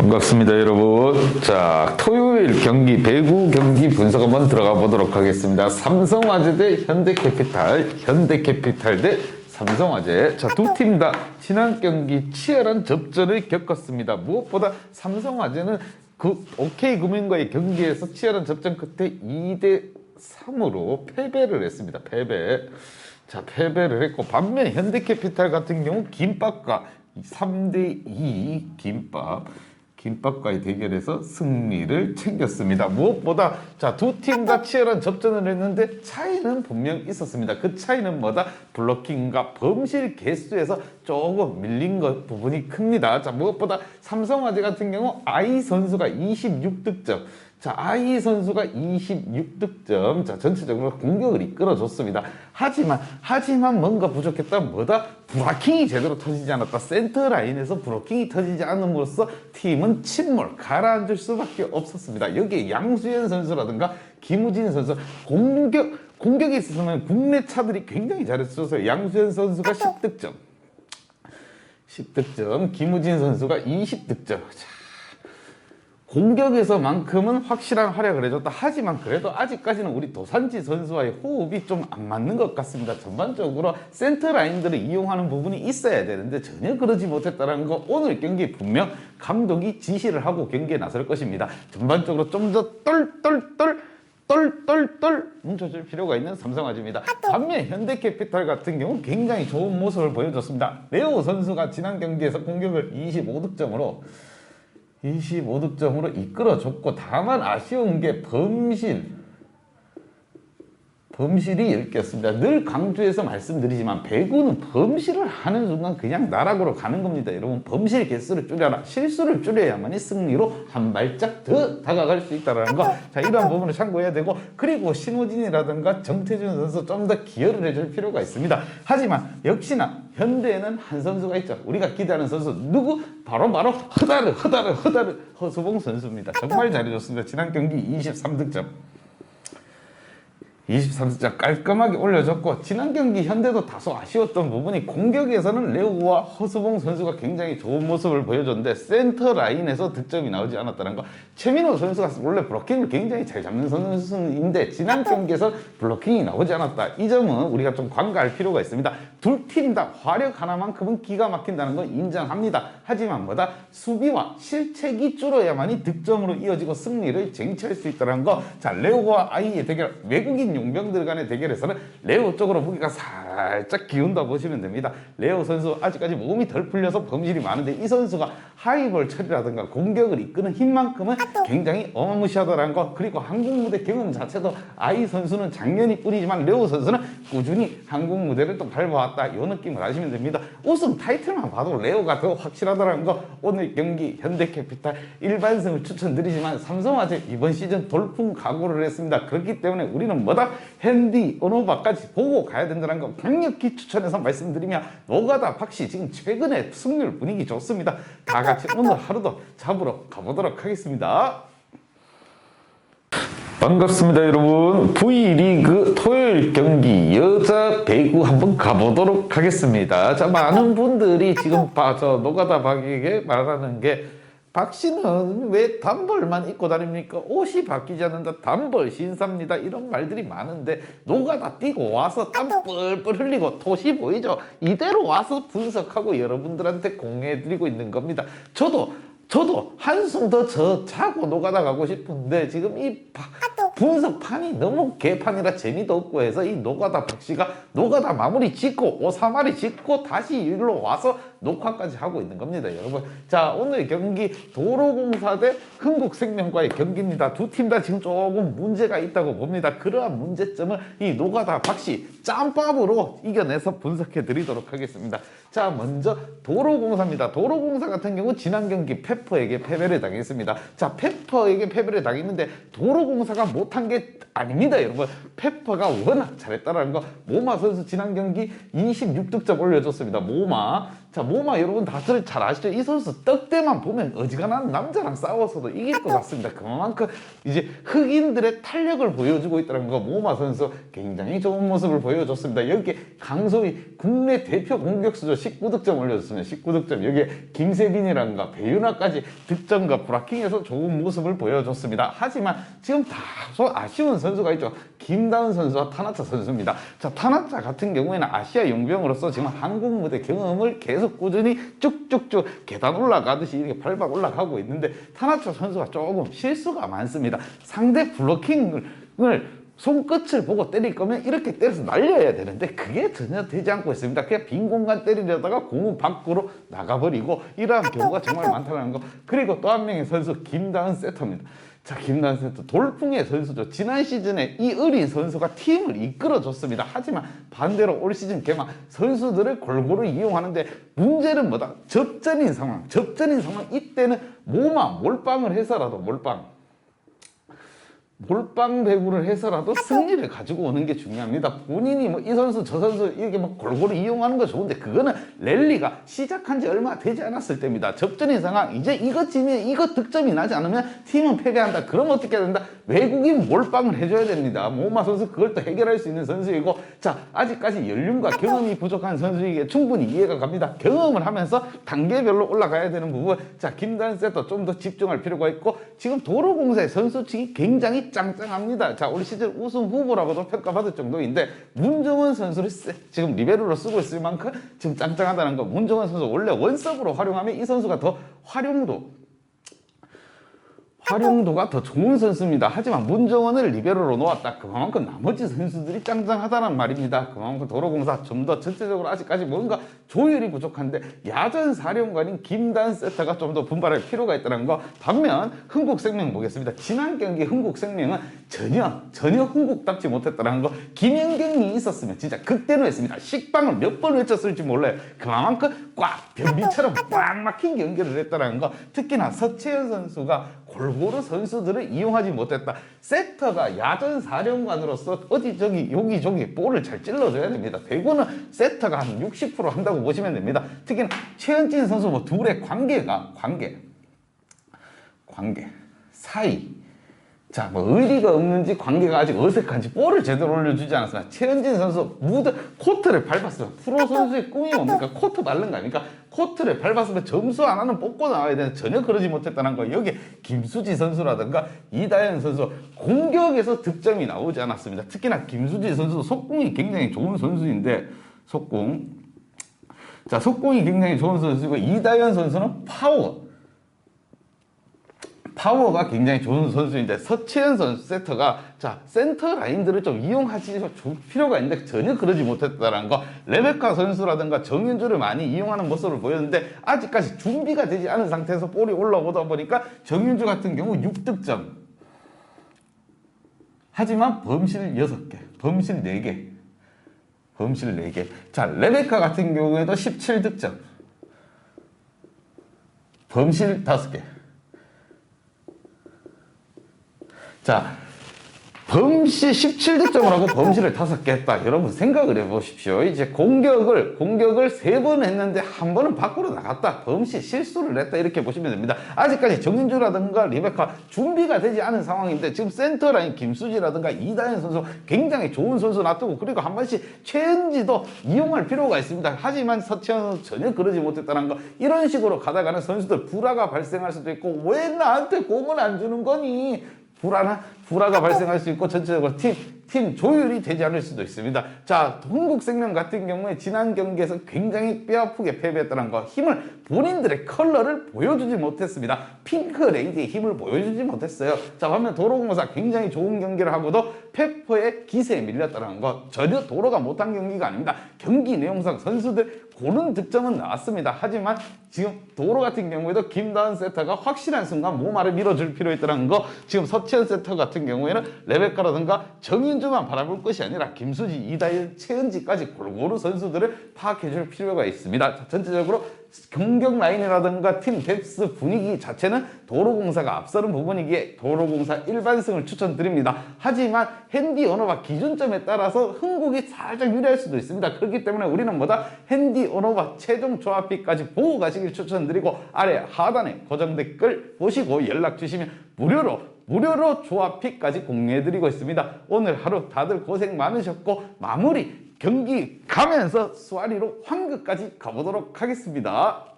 반갑습니다, 여러분. 자, 토요일 경기, 배구 경기 분석 한번 들어가 보도록 하겠습니다. 삼성화재 대 현대캐피탈, 현대캐피탈 대 삼성화재. 자, 두 팀 다 지난 경기 치열한 접전을 겪었습니다. 무엇보다 삼성화재는 그 OK 금융과의 경기에서 치열한 접전 끝에 2대 3으로 패배를 했습니다. 패배. 자, 패배를 했고 반면 현대캐피탈 같은 경우 김밥과 3대 2 김밥 김밥과의 대결에서 승리를 챙겼습니다. 무엇보다 자두 팀 다 치열한 접전을 했는데 차이는 분명 있었습니다. 그 차이는 뭐다? 블로킹과 범실 개수에서 조금 밀린 것 부분이 큽니다. 자 무엇보다 삼성화재 같은 경우 아이 선수가 26득점. 자, 아이 선수가 26득점. 자, 전체적으로 공격을 이끌어줬습니다. 하지만, 하지만 뭔가 부족했다. 뭐다? 브라킹이 제대로 터지지 않았다. 센터 라인에서 브로킹이 터지지 않음으로써 팀은 침몰, 가라앉을 수밖에 없었습니다. 여기에 양수현 선수라든가 김우진 선수, 공격, 공격에 있어서는 국내 차들이 굉장히 잘했어서 양수현 선수가 10득점. 10득점, 김우진 선수가 20득점. 자, 공격에서만큼은 확실한 활약을 해줬다. 하지만 그래도 아직까지는 우리 도산지 선수와의 호흡이 좀 안 맞는 것 같습니다. 전반적으로 센터 라인들을 이용하는 부분이 있어야 되는데 전혀 그러지 못했다는 거 오늘 경기 분명 감독이 지시를 하고 경기에 나설 것입니다. 전반적으로 좀 더 똘똘똘 똘똘똘 뭉쳐줄 필요가 있는 삼성화재입니다. 반면 현대캐피탈 같은 경우 굉장히 좋은 모습을 보여줬습니다. 레오 선수가 지난 경기에서 공격을 25득점으로 25득점으로 이끌어줬고 다만 아쉬운 게 범실 범실이 10개였습니다. 늘 강조해서 말씀드리지만 배구는 범실을 하는 순간 그냥 나락으로 가는 겁니다. 여러분 범실 개수를 줄여라. 실수를 줄여야만이 승리로 한 발짝 더 다가갈 수 있다는 거. 자 이러한 부분을 참고해야 되고 그리고 신호진이라든가 정태준 선수 좀 더 기여를 해줄 필요가 있습니다. 하지만 역시나 현대에는 한 선수가 있죠. 우리가 기대하는 선수 누구? 바로 바로 허다르 허다르 허다르 허수봉 선수입니다. 정말 잘해줬습니다. 지난 경기 23득점. 23득점 깔끔하게 올려줬고 지난 경기 현대도 다소 아쉬웠던 부분이 공격에서는 레오와 허수봉 선수가 굉장히 좋은 모습을 보여줬는데 센터 라인에서 득점이 나오지 않았다는 거. 최민호 선수가 원래 블로킹을 굉장히 잘 잡는 선수인데 지난 경기에서 블로킹이 나오지 않았다. 이 점은 우리가 좀 관가할 필요가 있습니다. 둘 팀 다 화력 하나만큼은 기가 막힌다는 건 인정합니다. 하지만 뭐다? 수비와 실책이 줄어야만이 득점으로 이어지고 승리를 쟁취할 수 있다는 거자 레오와 아이의 대결 외국인 용병들 간의 대결에서는 레오 쪽으로 무기가 살짝 기운다 보시면 됩니다. 레오 선수 아직까지 몸이 덜 풀려서 범실이 많은데 이 선수가 하이볼 처리라든가 공격을 이끄는 힘만큼은 굉장히 어마무시하다는 거 그리고 한국 무대 경험 자체도 아이 선수는 작년이 뿐이지만 레오 선수는 꾸준히 한국 무대를 또 밟아왔다 이 느낌을 아시면 됩니다. 우승 타이틀만 봐도 레오가 더 확실하다는 거 오늘 경기 현대캐피탈 일반승을 추천드리지만 삼성화재 이번 시즌 돌풍 각오를 했습니다. 그렇기 때문에 우리는 뭐다 핸디 오노바까지 보고 가야 된다는 거 강력히 추천해서 말씀드리며 노가다 박씨 지금 최근에 승률 분위기 좋습니다. 다 같이 오늘 하루도 잡으러 가보도록 하겠습니다. 반갑습니다 여러분 V리그 토요일 경기 여자 배구 한번 가보도록 하겠습니다 자 많은 분들이 지금 바, 저 노가다 박에게 말하는 게 박 씨는 왜 단벌만 입고 다닙니까? 옷이 바뀌지 않는다. 단벌 신사입니다. 이런 말들이 많은데 노가다 뛰고 와서 땀 뻘뻘 흘리고 토시 보이죠? 이대로 와서 분석하고 여러분들한테 공유해드리고 있는 겁니다. 저도 저도 한숨 더 저 자고 노가다 가고 싶은데 지금 이 바, 분석판이 너무 개판이라 재미도 없고 해서 이 노가다 박씨가 노가다 마무리 짓고 오사마리 짓고 다시 일로 와서 녹화까지 하고 있는 겁니다 여러분. 자 오늘 경기 도로공사 대 흥국생명과의 경기입니다. 두 팀 다 지금 조금 문제가 있다고 봅니다. 그러한 문제점을 이 노가다 박씨 짬밥으로 이겨내서 분석해 드리도록 하겠습니다. 자 먼저 도로공사입니다. 도로공사 같은 경우 지난 경기 페퍼에게 패배를 당했습니다. 자 페퍼에게 패배를 당했는데 도로공사가 못한 게 아닙니다 여러분. 페퍼가 워낙 잘했다라는 거. 모마 선수 지난 경기 26득점 올려줬습니다. 모마 자 모마 여러분 다들 잘 아시죠? 이 선수 떡대만 보면 어지간한 남자랑 싸워서도 이길 것 같습니다. 그만큼 이제 흑인들의 탄력을 보여주고 있다는 거 모마 선수 굉장히 좋은 모습을 보여줬습니다. 여기에 강소희 국내 대표 공격수죠. 19득점 올려줬습니다. 19득점 여기에 김세빈이란가 배윤아까지 득점과 브라킹에서 좋은 모습을 보여줬습니다. 하지만 지금 다소 아쉬운 선수가 있죠. 김다은 선수와 타나차 선수입니다. 자 타나차 같은 경우에는 아시아 용병으로서 지금 한국 무대 경험을 계속 꾸준히 쭉쭉쭉 계단 올라가듯이 이렇게 발박 올라가고 있는데 타나차 선수가 조금 실수가 많습니다. 상대 블로킹을 손끝을 보고 때릴 거면 이렇게 때려서 날려야 되는데 그게 전혀 되지 않고 있습니다. 그냥 빈 공간 때리려다가 공은 밖으로 나가버리고 이러한 경우가 정말 많다는 거. 그리고 또 한 명의 선수 김다은 세터입니다. 자, 김다은 세터 돌풍의 선수죠. 지난 시즌에 이 어린 선수가 팀을 이끌어줬습니다. 하지만 반대로 올 시즌 개막 선수들을 골고루 이용하는데 문제는 뭐다? 접전인 상황. 접전인 상황. 이때는 모마 몰빵을 해서라도 몰빵. 몰빵 배구를 해서라도 승리를 가지고 오는 게 중요합니다. 본인이 뭐 이 선수 저 선수 이렇게 막 골고루 이용하는 거 좋은데 그거는 랠리가 시작한 지 얼마 되지 않았을 때입니다. 접전인 상황 이제 이거 지면 이거 득점이 나지 않으면 팀은 패배한다. 그럼 어떻게 해야 된다? 외국인 몰빵을 해줘야 됩니다. 모마 선수 그걸 또 해결할 수 있는 선수이고 자 아직까지 연륜과 경험이 부족한 선수에게 충분히 이해가 갑니다. 경험을 하면서 단계별로 올라가야 되는 부분 자 김다은 세터 좀 더 집중할 필요가 있고 지금 도로공사의 선수 측이 굉장히 짱짱합니다. 자, 올 시즌 우승 후보라고도 평가받을 정도인데 문정원 선수를 쓰- 지금 리베로로 쓰고 있을 만큼 지금 짱짱하다는 거. 문정원 선수 원래 원섭으로 활용하면 이 선수가 더 활용도 활용도가 더 좋은 선수입니다. 하지만 문정원을 리베로로 놓았다. 그만큼 나머지 선수들이 짱짱하다는 말입니다. 그만큼 도로공사 좀 더 전체적으로 아직까지 뭔가 조율이 부족한데 야전 사령관인 김단 세터가 좀 더 분발할 필요가 있다는 거. 반면 흥국생명 보겠습니다. 지난 경기 흥국생명은 전혀 전혀 흥국답지 못했다는 거. 김연경이 있었으면 진짜 극대노했습니다. 식빵을 몇 번 외쳤을지 몰라요. 그만큼 꽉 변비처럼 꽉 막힌 경기를 했다는 거. 특히나 서채연 선수가 골고루 선수들을 이용하지 못했다. 세터가 야전 사령관으로서 어디 저기 여기 저기 볼을 잘 찔러줘야 됩니다. 대구는 세터가 한 60% 한다고 보시면 됩니다. 특히나 최현진 선수 뭐 둘의 관계가 관계 관계 사이 자, 뭐 의리가 없는지 관계가 아직 어색한지 볼을 제대로 올려주지 않았습니다. 최현진 선수 무드 코트를 밟았어요. 프로 선수의 꿈이 뭡니까? 코트 밟는 거 아닙니까? 코트를 밟았으면 점수 안 하는 뽑고 나와야 되는데 전혀 그러지 못했다는 거. 여기 김수지 선수라든가 이다현 선수 공격에서 득점이 나오지 않았습니다. 특히나 김수지 선수 속공이 굉장히 좋은 선수인데 속공 자 속공이 굉장히 좋은 선수이고 이다현 선수는 파워 파워가 굉장히 좋은 선수인데 서치현 선수 세터가 자 센터 라인들을 좀 이용하지 줄 필요가 있는데 전혀 그러지 못했다는 거. 레베카 선수라든가 정윤주를 많이 이용하는 모습을 보였는데 아직까지 준비가 되지 않은 상태에서 볼이 올라오다 보니까 정윤주 같은 경우 6득점. 하지만 범실 6개 범실 4개 범실 4개. 자 레베카 같은 경우에도 17득점. 범실 5개 자, 범실 17득점을 하고 범실을 5개 했다. 여러분 생각을 해보십시오. 이제 공격을, 공격을 세번 했는데 한 번은 밖으로 나갔다. 범실 실수를 했다. 이렇게 보시면 됩니다. 아직까지 정윤주라든가 리베카 준비가 되지 않은 상황인데 지금 센터라인 김수지라든가 이다현 선수 굉장히 좋은 선수 놔두고 그리고 한 번씩 최은지도 이용할 필요가 있습니다. 하지만 서치현 선수 전혀 그러지 못했다는 거. 이런 식으로 가다가는 선수들 불화가 발생할 수도 있고 왜 나한테 공을 안 주는 거니? 불안한 불화가 발생할 수 있고 전체적으로 팀, 팀 조율이 되지 않을 수도 있습니다. 자, 동국생명 같은 경우에 지난 경기에서 굉장히 뼈아프게 패배했다는 거 힘을 본인들의 컬러를 보여주지 못했습니다. 핑크 레이디의 힘을 보여주지 못했어요. 자, 반면 도로공사 굉장히 좋은 경기를 하고도 페퍼의 기세에 밀렸다는 거 전혀 도로가 못한 경기가 아닙니다. 경기 내용상 선수들 고른 득점은 나왔습니다. 하지만 지금 도로 같은 경우에도 김다은 세터가 확실한 순간 모마를 밀어줄 필요 있다는 거 지금 서치현 세터 같은 경우에는 레베카라든가 정윤주 선주만 바라볼 것이 아니라 김수지, 이다현, 최은지까지 골고루 선수들을 파악해줄 필요가 있습니다. 자, 전체적으로 경격 라인이라든가 팀 뎁스 분위기 자체는 도로공사가 앞서는 부분이기에 도로공사 일반승을 추천드립니다. 하지만 핸디 언어바 기준점에 따라서 흥국이 살짝 유리할 수도 있습니다. 그렇기 때문에 우리는 뭐다 핸디 언어바 최종 조합비까지 보고 가시길 추천드리고 아래 하단에 고정 댓글 보시고 연락 주시면 무료로 무료로 조합픽까지 공유해드리고 있습니다. 오늘 하루 다들 고생 많으셨고 마무리 경기 가면서 수아리로 황급까지 가보도록 하겠습니다.